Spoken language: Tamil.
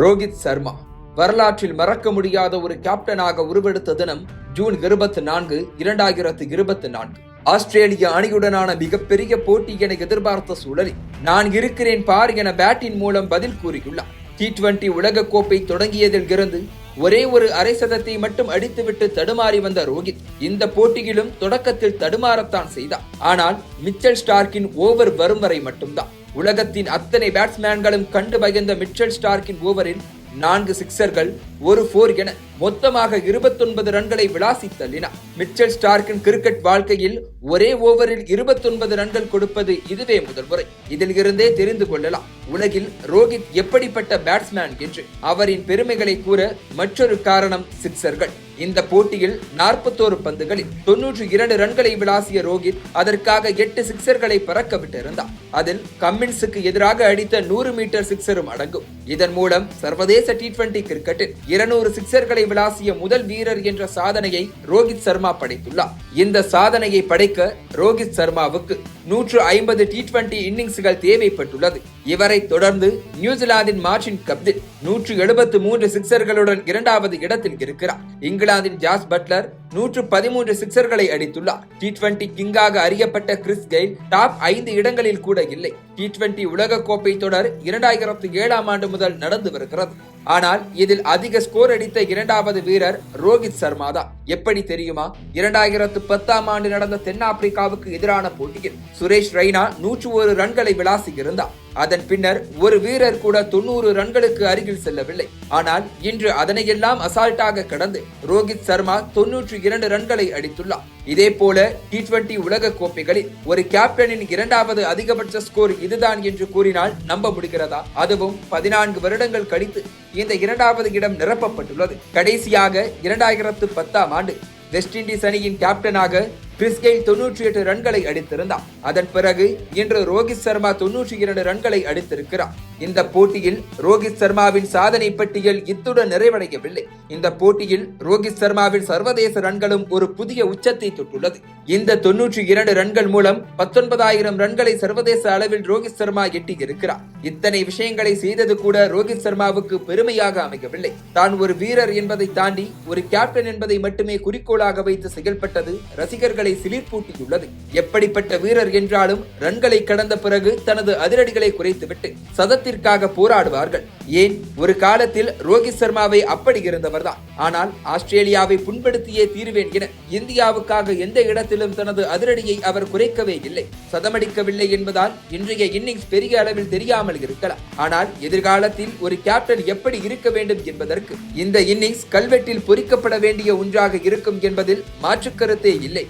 ரோஹித் சர்மா. வரலாற்றில் மறக்க முடியாத ஒரு கேப்டனாக உருவெடுத்த தினம் ஜூன் இருபத்தி நான்கு இரண்டாயிரத்து இருபத்தி நான்கு. ஆஸ்திரேலிய அணியுடனான மிகப்பெரிய போட்டி என எதிர்பார்த்த சூழலில் நான் இருக்கிறேன் பார் என பேட்டின் மூலம் பதில் கூறியுள்ளார். டி டுவெண்டி உலகக்கோப்பை தொடங்கியதில் இருந்து ஒரே ஒரு அரை சதத்தை மட்டும் அடித்துவிட்டு தடுமாறி வந்த ரோஹித் இந்த போட்டியிலும் தொடக்கத்தில் தடுமாறத்தான் செய்தார். ஆனால் மிச்சல் ஸ்டார்க்கின் ஓவர் வரும் வரை மட்டும்தான். உலகத்தின் அத்தனை பேட்ஸ்மேன்களும் கண்டு பயந்த மிச்சல் ஸ்டார்க்கின் ஓவரில் நான்கு சிக்சர்கள் ஒரு போர் என மொத்தமாக இருபத்தொன்பது ரன்களை விளாசி தள்ளினார் மிச்சல் ஸ்டார்க்கின் கிரிக்கெட் வாழ்க்கையில் ஒரே ஓவரில் இருபத்தொன்பது ரன்கள் கொடுப்பது இதுவே முதல் முறை. இதில் இருந்தே தெரிந்து கொள்ளலாம். உலகில் ரோஹித் எப்படிப்பட்ட பேட்ஸ்மேன் என்று அவரின் பெருமைகளை கூற மற்றொரு காரணம் சிக்சர்கள். இந்த போட்டியில் நாற்பத்தோரு பந்துகளில் தொன்னூற்றி இரண்டு ரன்களை விளாசிய ரோஹித் அதற்காக எட்டு சிக்சர்களை பறக்க விட்டிருந்தார் அதில் கம்மின்ஸுக்கு எதிராக அடித்த நூறு மீட்டர் சிக்சரும் அடங்கும். இதன் மூலம் சர்வதேச டி டுவெண்டி கிரிக்கெட்டில் இருநூறு சிக்சர்களை விளாசிய முதல் வீரர் என்ற சாதனையை ரோஹித் சர்மா படைத்துள்ளார். இந்த சாதனையை படைக்க ரோஹித் சர்மாவுக்கு நூற்று ஐம்பது டி டுவெண்டி இன்னிங்ஸ்கள் தேவைப்பட்டுள்ளது. இவரை தொடர்ந்து நியூசிலாந்தின் மார்டின் கப்தில் நூற்று எழுபத்து மூன்று சிக்சர்களுடன் இரண்டாவது இடத்தில் இருக்கிறார். இங்கிலாந்தின் ஜாஸ் பட்லர் நூற்று பதிமூன்று சிக்சர்களை அடித்துள்ளார். டி டுவெண்டி கிங்காக அறியப்பட்ட கிறிஸ் கெயில் டாப் ஐந்து இடங்களில் கூட இல்லை. டி டுவெண்டி உலக கோப்பை தொடர் இரண்டாயிரத்து ஏழாம் ஆண்டு முதல் நடந்து வருகிறது. ஆனால் இதில் அதிக ஸ்கோர் அடித்த இரண்டாவது வீரர் ரோஹித் சர்மா தான். எப்படி தெரியுமா? இரண்டாயிரத்து பத்தாம் ஆண்டு நடந்த தென்னாப்பிரிக்காவுக்கு எதிரான போட்டியில் சுரேஷ் ரெய்னா நூற்று ஒரு ரன்களை விளாசி இருந்தார் அதன் பின்னர் ஒரு வீரர் கூட தொண்ணூறு ரன்களுக்கு அருகில் செல்லவில்லை. ஆனால் இன்று அதனையெல்லாம் அசால்ட்டாக கடந்து ரோஹித் சர்மா தொன்னூற்றி இரண்டு ரன்களை அடித்துள்ளார். இதே போல டி டுவெண்டி உலக கோப்பைகளில் ஒரு கேப்டனின் இரண்டாவது அதிகபட்ச ஸ்கோர் இதுதான் என்று கூறினால் நம்ப முடிகிறதா? அதுவும் பதினான்கு வருடங்கள் கழித்து இந்த இரண்டாவது இடம் நிரப்பப்பட்டுள்ளது. கடைசியாக இரண்டாயிரத்து பத்தாம் ஆண்டு வெஸ்ட் இண்டீஸ் அணியின் கேப்டனாக கிறிஸ் கெயில் தொன்னூற்றி எட்டு ரன்களை அடித்திருந்தார் அதன் பிறகு இன்று ரோஹித் சர்மா தொன்னூற்றி இரண்டு ரன்களை அடித்திருக்கிறார். இந்த போட்டியில் ரோஹித் சர்மாவின் சாதனை பட்டியல் இத்துடன் நிறைவடையவில்லை. இந்த போட்டியில் ரோஹித் சர்மாவின் சர்வதேச ரன்களும் ஒரு புதிய உச்சத்தை தொட்டுள்ளது. இந்த தொன்னூற்றி இரண்டு ரன்கள் மூலம் பத்தொன்பதாயிரம் ரன்களை சர்வதேச அளவில் ரோஹித் சர்மா எட்டியிருக்கிறார். இத்தனை விஷயங்களை செய்தது கூட ரோஹித் சர்மாவுக்கு பெருமையாக அமையவில்லை. தான் ஒரு வீரர் என்பதை தாண்டி ஒரு கேப்டன் என்பதை மட்டுமே குறிக்கோளாக வைத்து செயல்பட்டது ரசிகர்களை சிலிர்ப்பூட்டியுள்ளது எப்படிப்பட்ட வீரர் என்றாலும் ரன்களை கடந்த பிறகு தனது அதிரடிகளை குறைத்துவிட்டு சதத்திற்காக போராடுவார்கள். ஏன்? ஒரு காலத்தில் ரோஹித் சர்மாவை அப்படி இருந்தவர்தான். ஆனால் ஆஸ்திரேலியாவை புண்படுத்தியே தீருவேன் என இந்தியாவுக்காக எந்த இடத்திலும் தனது அதிரடியை அவர் குறைக்கவே இல்லை. சதமடிக்கவில்லை என்பதால் இன்றைய இன்னிங்ஸ் பெரிய அளவில் தெரியாமல் இருக்கலாம். ஆனால் எதிர்காலத்தில் ஒரு கேப்டன் எப்படி இருக்க வேண்டும் என்பதற்கு இந்த இன்னிங்ஸ் கல்வெட்டில் பொறிக்கப்பட வேண்டிய ஒன்றாக இருக்கும் என்பதில் மாற்றுக்கருத்தே இல்லை.